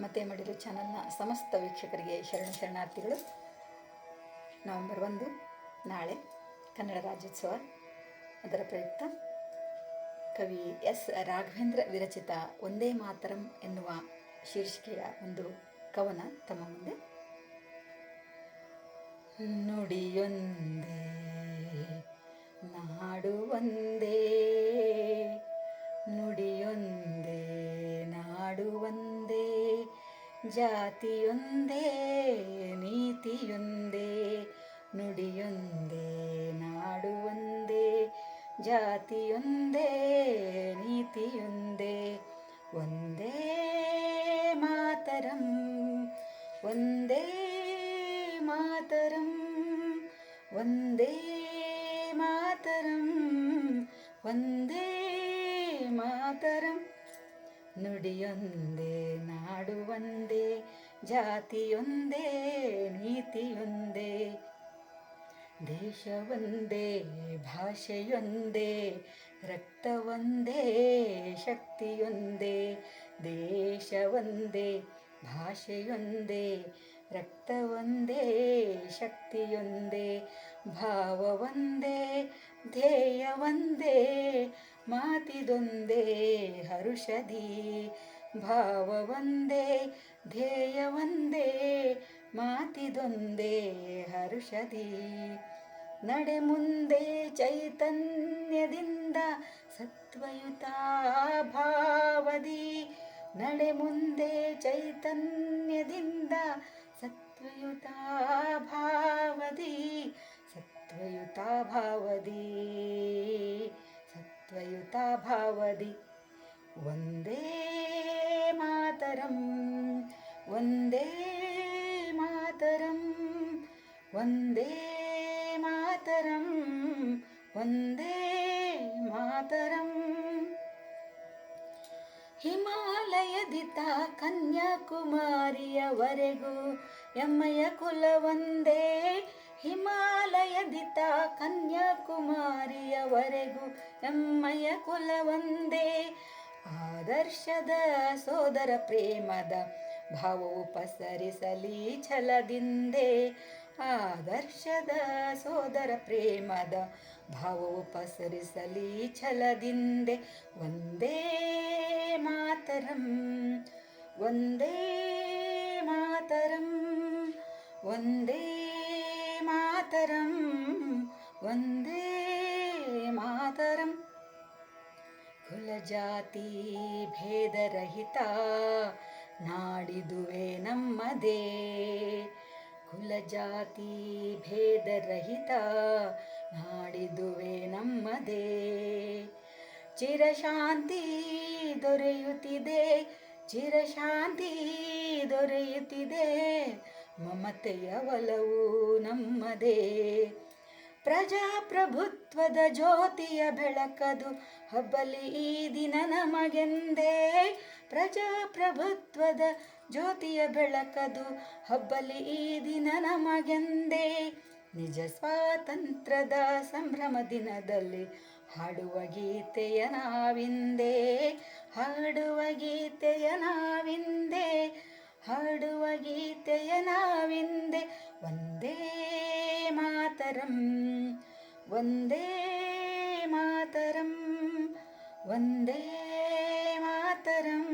ಮತ್ತೆ ಮಡಿಲು ಚಾನಲ್ನ ಸಮಸ್ತ ವೀಕ್ಷಕರಿಗೆ ಶರಣ ಶರಣಾರ್ಥಿಗಳು. ನವೆಂಬರ್ ಒಂದು, ನಾಳೆ ಕನ್ನಡ ರಾಜ್ಯೋತ್ಸವ. ಅದರ ಪ್ರಯುಕ್ತ ಕವಿ ಎಸ್ ರಾಘವೇಂದ್ರ ವಿರಚಿತ ಒಂದೇ ಮಾತರಂ ಎನ್ನುವ ಶೀರ್ಷಿಕೆಯ ಒಂದು ಕವನ ತಮ್ಮ ಮುಂದೆ. ನುಡಿಯೊಂದೇ ನಾಡು ಒಂದೇ ಜಾತಿಯೊಂದೇ, ನೀತಿಯೊಂದೇ, ನುಡಿಯೊಂದೇ ನಾಡು ಒಂದೇ ಜಾತಿಯೊಂದೇ, ನೀತಿಯೊಂದೇ. ಒಂದೇ ಮಾತರಂ ಒಂದೇ ಮಾತರಂ ಒಂದೇ ಮಾತರಂ ಒಂದೇ ಮಾತರಂ. ನುಡಿಯೊಂದೇ, ನಾಡು ಒಂದೇ, ಜಾತಿಯೊಂದೇ, ನೀತಿಯೊಂದೇ, ದೇಶವೊಂದೇ, ಭಾಷೆಯೊಂದೇ, ರಕ್ತವೊಂದೇ, ಶಕ್ತಿಯೊಂದೇ, ದೇಶವೊಂದೇ, ಭಾಷೆಯೊಂದೇ, ರಕ್ತವೊಂದೇ, ಶಕ್ತಿಯೊಂದೇ, ಭಾವವೊಂದೇ, ಧ್ಯೇಯವೊಂದೇ ಮಾತಿದೊಂದೇ ಹರುಷದಿ ಭಾವವೊಂದೇ ಧ್ಯೇಯವೊಂದೇ, ಮಾತಿದೊಂದೇ ಹರುಷದಿ ನಡೆ ಮುಂದೆ ಚೈತನ್ಯದಿಂದ ಸತ್ವಯುತ ಭಾವದಿ ನಡೆ ಮುಂದೆ ಚೈತನ್ಯದಿಂದ ಸತ್ವಯುತ ಭಾವದಿ ಸತ್ವಯುತ ಭಾವದಿ ಸತ್ವಯುತ ಭಾವದಿ ಒಂದೇ ಮಾತರಂ ಒಂದೇ ಮಾತರಂ ಒಂದೇ ಮಾತರಂ ಒಂದೇ ಮಾತರಂ. ಹಿಮಾಲಯದಿತ ಕನ್ಯಾಕುಮಾರಿಯವರೆಗೂ ಎಮ್ಮಯ ಕುಲವೊಂದೇ ಹಿಮಾಲಯದಿತ ಕನ್ಯಾಕುಮಾರಿಯವರೆಗೂ ಎಮ್ಮಯ ಕುಲವೊಂದೇ. ಆದರ್ಶದ ಸೋದರ ಪ್ರೇಮದ ಭಾವವು ಪಸರಿಸಲಿ ಛಲದಿಂದೆ. ಆದರ್ಶದ ಸೋದರ ಪ್ರೇಮದ ಭಾವವು ಪಸರಿಸಲಿ ಛಲದಿಂದೆ. ಒಂದೇ ಮಾತರಂ ಒಂದೇ ಮಾತರಂ ಒಂದೇ ಮಾತರಂ ಒಂದೇ ಮಾತರಂ. ಕುಲಜಾತಿ ಭೇದರಹಿತ ನಾಡಿದುವೆ ನಮ್ಮದೇ. ಕುಲಜಾತಿ ಭೇದರಹಿತ ನಾಡಿದುವೆ ನಮ್ಮದೇ. ಚಿರಶಾಂತಿ ದೊರೆಯುತ್ತಿದೆ ಚಿರಶಾಂತಿ ದೊರೆಯುತ್ತಿದೆ. ಮಮತೆಯ ಒಲವು ನಮ್ಮದೇ. ಪ್ರಜಾಪ್ರಭುತ್ವದ ಜ್ಯೋತಿಯ ಬೆಳಕದು ಹಬ್ಬಲಿ ಈ ದಿನ ನಮಗೆಂದೇ. ಪ್ರಜಾಪ್ರಭುತ್ವದ ಜ್ಯೋತಿಯ ಬೆಳಕದು ಹಬ್ಬಲಿ ಈ ದಿನ ನಮಗೆಂದೇ. ನಿಜ ಸ್ವಾತಂತ್ರ್ಯದ ಸಂಭ್ರಮ ದಿನದಲ್ಲಿ ಹಾಡುವ ಗೀತೆಯ ನಾವಿಂದೇ. ಹಾಡುವ ಗೀತೆಯ ನಾವಿಂದೇ. ಹಾಡುವ ಗೀತೆಯ ನಾವಿಂದೆ ಒಂದೇ ಮಾತರಂ ಒಂದೇ ಮಾತರಂ ಒಂದೇ ಮಾತರಂ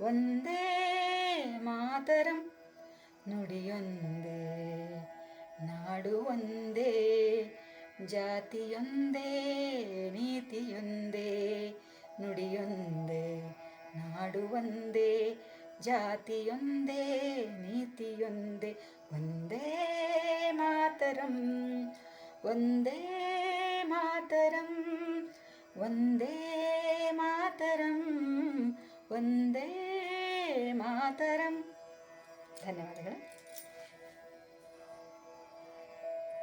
ಒಂದೇ ಮಾತರಂ. ನುಡಿಯೊಂದೇ ನಾಡು ಒಂದೇ ಜಾತಿಯೊಂದೇ, ನೀತಿಯೊಂದೇ. ನುಡಿಯೊಂದೇ ನಾಡು ಒಂದೇ ಜಾತಿಯೊಂದೇ, ನೀತಿಯೊಂದೇ. ಒಂದೇ ಮಾತರಂ ಒಂದೇ ಮಾತರಂ ಒಂದೇ ಮಾತರಂ ಒಂದೇ ಮಾತರಂ ಧನ್ಯವಾದಗಳು